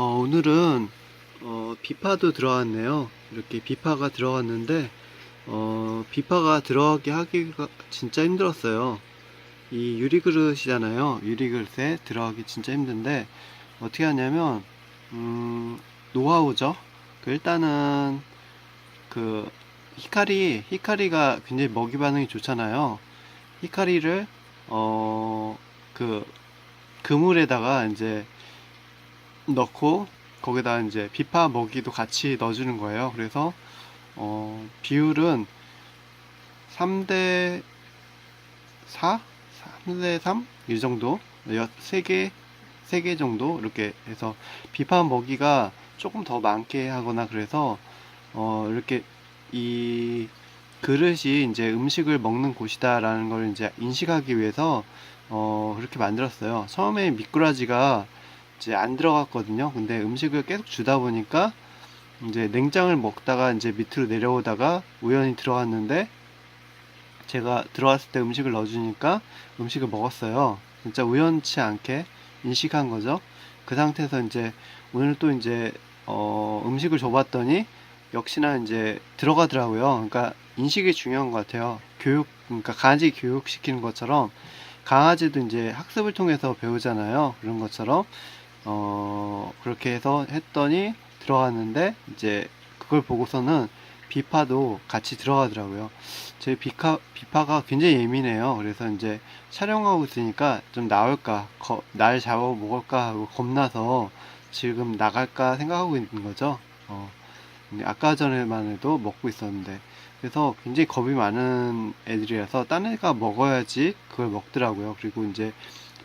어, 오늘은 어, 비파도 들어왔네요. 이렇게 비파가 들어왔는데 어, 비파가 들어가게 하기가 진짜 힘들었어요. 이 유리 그릇이잖아요. 유리 그릇에 들어가기 진짜 힘든데 어떻게 하냐면 음, 노하우죠. 그 일단은 그 히카리 히카리가 굉장히 먹이 반응이 좋잖아요. 히카리를 어 그 그물에다가 이제 넣고 거기다 이제 비파 먹이도 같이 넣어주는 거예요. 그래서 어, 비율은 3대 4? 3대 3? 이 정도? 3개, 3개 정도? 이렇게 해서 비파 먹이가 조금 더 많게 하거나 그래서 어, 이렇게 이 그릇이 이제 음식을 먹는 곳이다라는 걸 이제 인식하기 위해서 어, 그렇게 만들었어요. 처음에 미꾸라지가 이제 안 들어갔거든요. 근데 음식을 계속 주다 보니까 이제 냉장을 먹다가 이제 밑으로 내려오다가 우연히 들어갔는데 제가 들어왔을 때 음식을 넣어주니까 음식을 먹었어요. 진짜 우연치 않게 인식한 거죠. 그 상태에서 이제 오늘 또 이제 어, 음식을 줘봤더니 역시나 이제 들어가더라고요. 그러니까 인식이 중요한 것 같아요. 교육, 그러니까 강아지 교육시키는 것처럼 강아지도 이제 학습을 통해서 배우잖아요. 그런 것처럼 어, 그렇게 해서 했더니 들어갔는데 이제 그걸 보고서는 비파도 같이 들어가더라고요. 제 비카, 비파가 굉장히 예민해요. 그래서 이제 촬영하고 있으니까 좀 나올까, 거- 날 잡아 먹을까 하고 겁나서 지금 나갈까 생각하고 있는 거죠. 어, 아까 전에만 해도 먹고 있었는데. 그래서 굉장히 겁이 많은 애들이라서 딴 애가 먹어야지 그걸 먹더라고요. 그리고 이제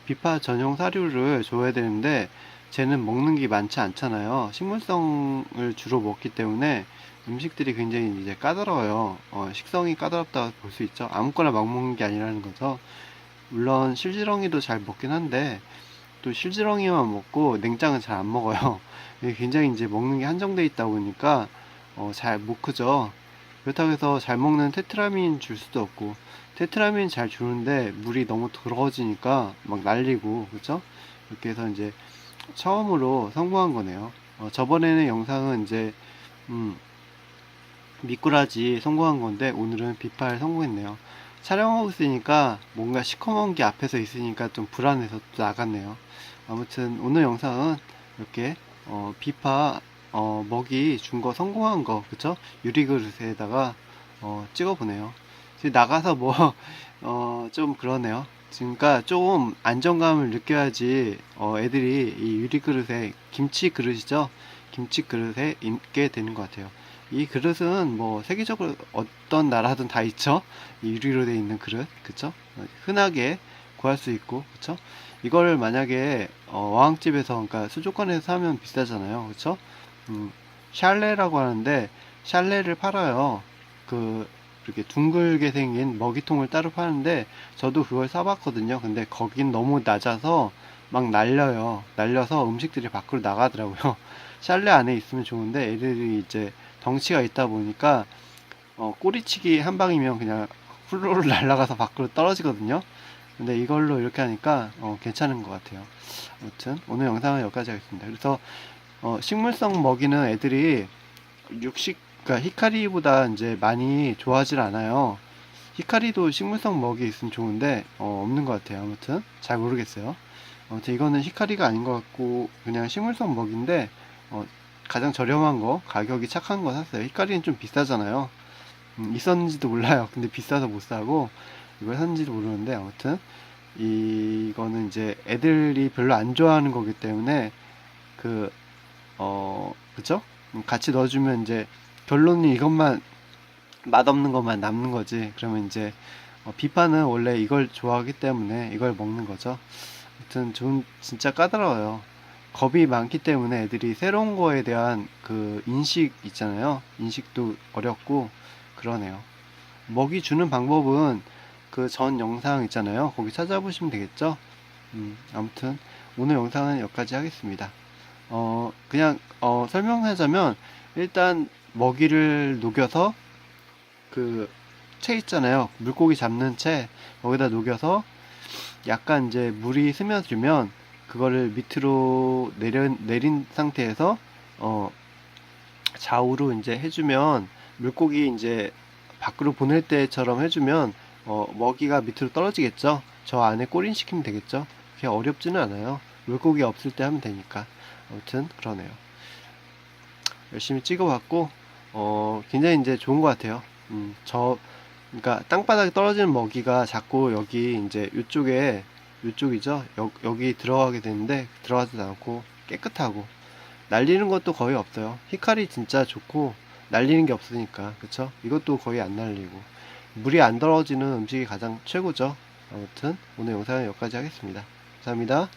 비파 전용 사료를 줘야 되는데 쟤는 먹는 게 많지 않잖아요. 식물성을 주로 먹기 때문에 음식들이 굉장히 이제 까다로워요. 어, 식성이 까다롭다고 볼수 있죠. 아무거나 막 먹는 게 아니라는 거죠. 물론 실지렁이도 잘 먹긴 한데 또 실지렁이만 먹고 냉장은 잘 안 먹어요. 굉장히 이제 먹는 게 한정돼 있다 보니까 어, 잘 못 크죠. 그렇다고 해서 잘 먹는 테트라민 줄 수도 없고 테트라민 잘 주는데 물이 너무 더러워지니까 막 날리고 그죠? 이렇게 해서 이제 처음으로 성공한 거네요. 어, 저번에는 영상은 이제 음, 미꾸라지 성공한 건데 오늘은 비팔 성공했네요. 촬영하고 있으니까 뭔가 시커먼 게 앞에서 있으니까 좀 불안해서 또 나갔네요. 아무튼 오늘 영상은 이렇게 어, 비파 어, 먹이 준 거 성공한 거 그쵸? 유리 그릇에다가 어, 찍어보네요. 나가서 뭐 어, 좀 그러네요. 그러니까 좀 안정감을 느껴야지 어, 애들이 이 유리 그릇에 김치 그릇이죠. 김치 그릇에 있게 되는 것 같아요. 이 그릇은 뭐 세계적으로 어떤 나라든 다 있죠. 이 유리로 되어 있는 그릇, 그쵸? 어, 흔하게 구할 수 있고, 그쵸? 이거를 만약에 어, 어항집에서, 그러니까 수족관에서 사면 비싸잖아요, 그쵸? 음, 샬레라고 하는데 샬레를 팔아요. 그 이렇게 둥글게 생긴 먹이통을 따로 파는데 저도 그걸 사봤거든요. 근데 거긴 너무 낮아서 막 날려요. 날려서 음식들이 밖으로 나가더라고요. 샬레 안에 있으면 좋은데 애들이 이제 덩치가 있다 보니까 어, 꼬리치기 한 방이면 그냥 훌루르 날아가서 밖으로 떨어지거든요. 근데 이걸로 이렇게 하니까 어, 괜찮은 것 같아요. 아무튼 오늘 영상은 여기까지 하겠습니다. 그래서 어, 식물성 먹이는 애들이 육식, 그러니까 히카리보다 이제 많이 좋아하질 않아요. 히카리도 식물성 먹이 있으면 좋은데 어, 없는 것 같아요. 아무튼 잘 모르겠어요. 아무튼 이거는 히카리가 아닌 것 같고 그냥 식물성 먹인데 어, 가장 저렴한 거 가격이 착한 거 샀어요. 히카리는 좀 비싸잖아요. 음, 있었는지도 몰라요. 근데 비싸서 못 사고 이걸 샀는지도 모르는데 아무튼 이거는 이제 애들이 별로 안 좋아하는 거기 때문에 그 어? 음, 같이 넣어주면 이제 결론이 이것만 맛없는 것만 남는 거지. 그러면 이제 어, 비파는 원래 이걸 좋아하기 때문에 이걸 먹는 거죠. 아무튼 좀 진짜 까다로워요. 겁이 많기 때문에 애들이 새로운 거에 대한 그 인식 있잖아요. 인식도 어렵고 그러네요. 먹이 주는 방법은 그 전 영상 있잖아요. 거기 찾아보시면 되겠죠. 음, 아무튼 오늘 영상은 여기까지 하겠습니다. 어, 그냥, 어, 설명하자면, 일단, 먹이를 녹여서, 그, 채 있잖아요. 물고기 잡는 채, 거기다 녹여서, 약간 이제 물이 스며들면, 그거를 밑으로 내려, 내린 상태에서 어, 좌우로 이제 해주면 물고기 이제 밖으로 보낼 때처럼 해주면 어, 먹이가 밑으로 떨어지겠죠. 저 안에 꼬린 시키면 되겠죠. 그게 어렵지는 않아요. 물고기 없을 때 하면 되니까. 아무튼 그러네요. 열심히 찍어봤고 어, 굉장히 이제 좋은 것 같아요. 음, 저 그러니까 땅바닥에 떨어지는 먹이가 자꾸 여기 이제 이쪽에 이쪽이죠. 여, 여기 들어가게 되는데 들어가지도 않고 깨끗하고 날리는 것도 거의 없어요. 히카리 진짜 좋고 날리는 게 없으니까 그쵸? 이것도 거의 안 날리고 물이 안 떨어지는 음식이 가장 최고죠. 아무튼 오늘 영상은 여기까지 하겠습니다. 감사합니다.